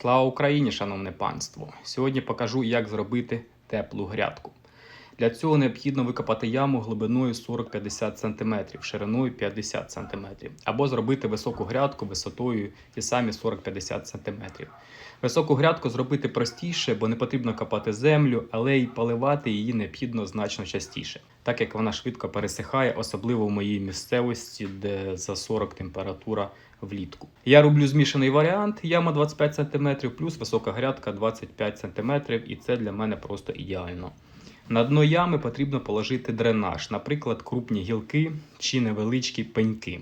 Слава Україні, шановне панство! Сьогодні покажу, як зробити теплу грядку. Для цього необхідно викопати яму глибиною 40-50 см, шириною 50 см, або зробити високу грядку висотою ті самі 40-50 см. Високу грядку зробити простіше, бо не потрібно копати землю, але й поливати її необхідно значно частіше, так як вона швидко пересихає, особливо в моїй місцевості, де за 40 температура влітку. Я роблю змішаний варіант, яма 25 см плюс висока грядка 25 см, і це для мене просто ідеально. На дно ями потрібно положити дренаж, наприклад, крупні гілки чи невеличкі пеньки.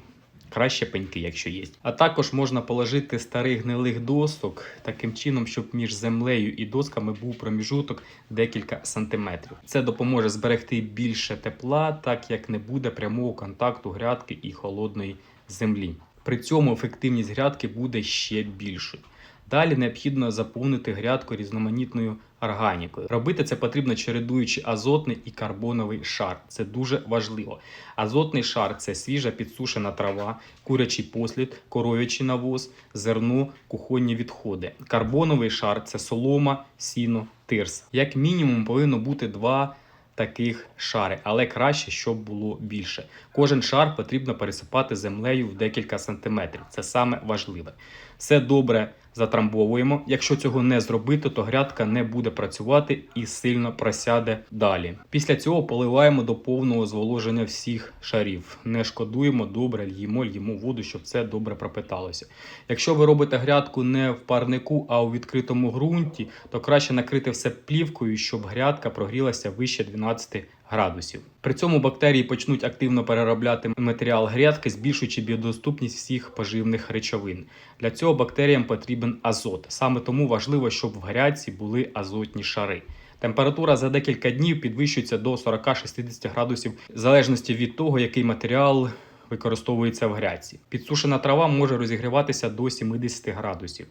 Краще пеньки, якщо є. А також можна положити старих гнилих досок таким чином, щоб між землею і досками був проміжуток декілька сантиметрів. Це допоможе зберегти більше тепла, так як не буде прямого контакту грядки і холодної землі. При цьому ефективність грядки буде ще більшою. Далі необхідно заповнити грядку різноманітною органікою. Робити це потрібно чередуючи азотний і карбоновий шар. Це дуже важливо. Азотний шар це свіжа підсушена трава, курячий послід, коров'ячий навоз, зерно, кухонні відходи. Карбоновий шар це солома, сіно, тирс. Як мінімум повинно бути два таких шари, але краще, щоб було більше. Кожен шар потрібно пересипати землею в декілька сантиметрів. Це саме важливе. Все добре затрамбовуємо. Якщо цього не зробити, то грядка не буде працювати і сильно просяде далі. Після цього поливаємо до повного зволоження всіх шарів. Не шкодуємо, добре льємо, льємо воду, щоб це добре пропиталося. Якщо ви робите грядку не в парнику, а у відкритому ґрунті, то краще накрити все плівкою, щоб грядка прогрілася вище 12 градусів. При цьому бактерії почнуть активно переробляти матеріал грядки, збільшуючи біодоступність всіх поживних речовин. Для цього бактеріям потрібен азот. Саме тому важливо, щоб в грядці були азотні шари. Температура за декілька днів підвищується до 40-60 градусів, в залежності від того, який матеріал використовується в грядці. Підсушена трава може розігріватися до 70 градусів.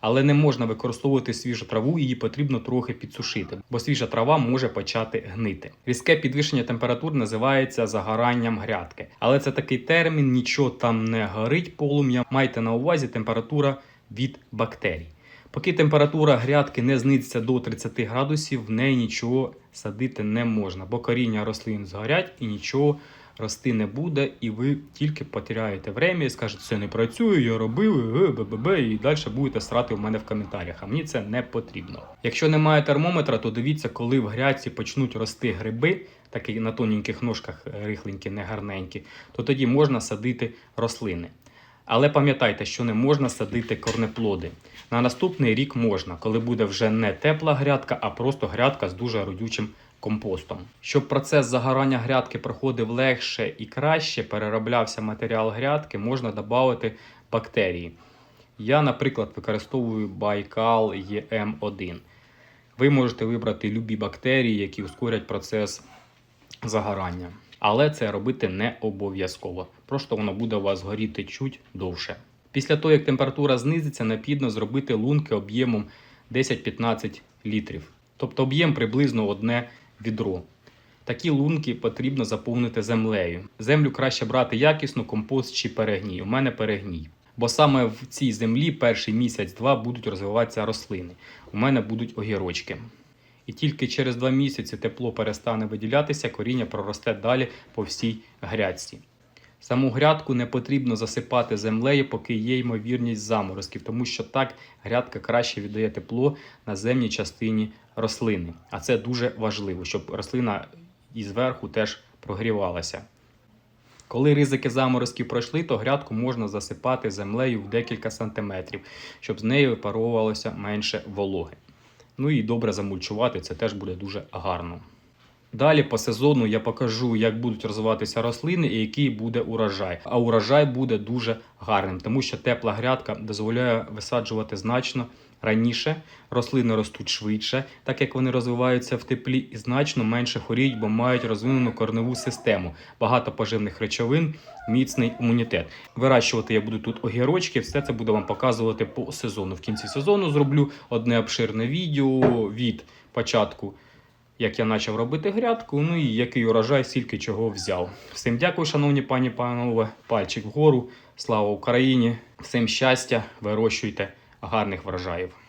Але не можна використовувати свіжу траву, її потрібно трохи підсушити, бо свіжа трава може почати гнити. Різке підвищення температур називається загоранням грядки. Але це такий термін, нічого там не горить полум'я. Майте на увазі температура від бактерій. Поки температура грядки не знизиться до 30 градусів, в неї нічого садити не можна, бо коріння рослин згорять і нічого рости не буде, і ви тільки потеряєте время і скажете, це не працює, я робив, е, бе-бе-бе, і далі будете срати в мене в коментарях. А мені це не потрібно. Якщо немає термометра, то дивіться, коли в грядці почнуть рости гриби, такі на тоненьких ножках е, рихленькі, негарненькі, то тоді можна садити рослини. Але пам'ятайте, що не можна садити корнеплоди. На наступний рік можна, коли буде вже не тепла грядка, а просто грядка з дуже родючим компостом. Щоб процес загорання грядки проходив легше і краще, перероблявся матеріал грядки, можна додати бактерії. Я, наприклад, використовую Байкал EM1. Ви можете вибрати любі бактерії, які ускорять процес загорання. Але це робити не обов'язково. Просто воно буде у вас горіти чуть довше. Після того, як температура знизиться, необхідно зробити лунки об'ємом 10-15 літрів. Тобто об'єм приблизно одне відро. Такі лунки потрібно заповнити землею. Землю краще брати якісну, компост чи перегній. У мене перегній. Бо саме в цій землі перший місяць-два будуть розвиватися рослини. У мене будуть огірочки. І тільки через два місяці тепло перестане виділятися, коріння проросте далі по всій грядці. Саму грядку не потрібно засипати землею, поки є ймовірність заморозків, тому що так грядка краще віддає тепло наземній частині рослини. А це дуже важливо, щоб рослина і зверху теж прогрівалася. Коли ризики заморозків пройшли, то грядку можна засипати землею в декілька сантиметрів, щоб з нею випаровувалося менше вологи. Ну і добре замульчувати, це теж буде дуже гарно. Далі по сезону я покажу, як будуть розвиватися рослини і який буде урожай. А урожай буде дуже гарним, тому що тепла грядка дозволяє висаджувати значно раніше. Рослини ростуть швидше, так як вони розвиваються в теплі, і значно менше хворіють, бо мають розвинену корневу систему, багато поживних речовин, міцний імунітет. Вирощувати я буду тут огірочки, все це буду вам показувати по сезону. В кінці сезону зроблю одне обширне відео від початку як я почав робити грядку, ну і який урожай, скільки чого взяв. Всім дякую, шановні пані панове. Пальчик вгору. Слава Україні! Всім щастя! Вирощуйте гарних врожаїв.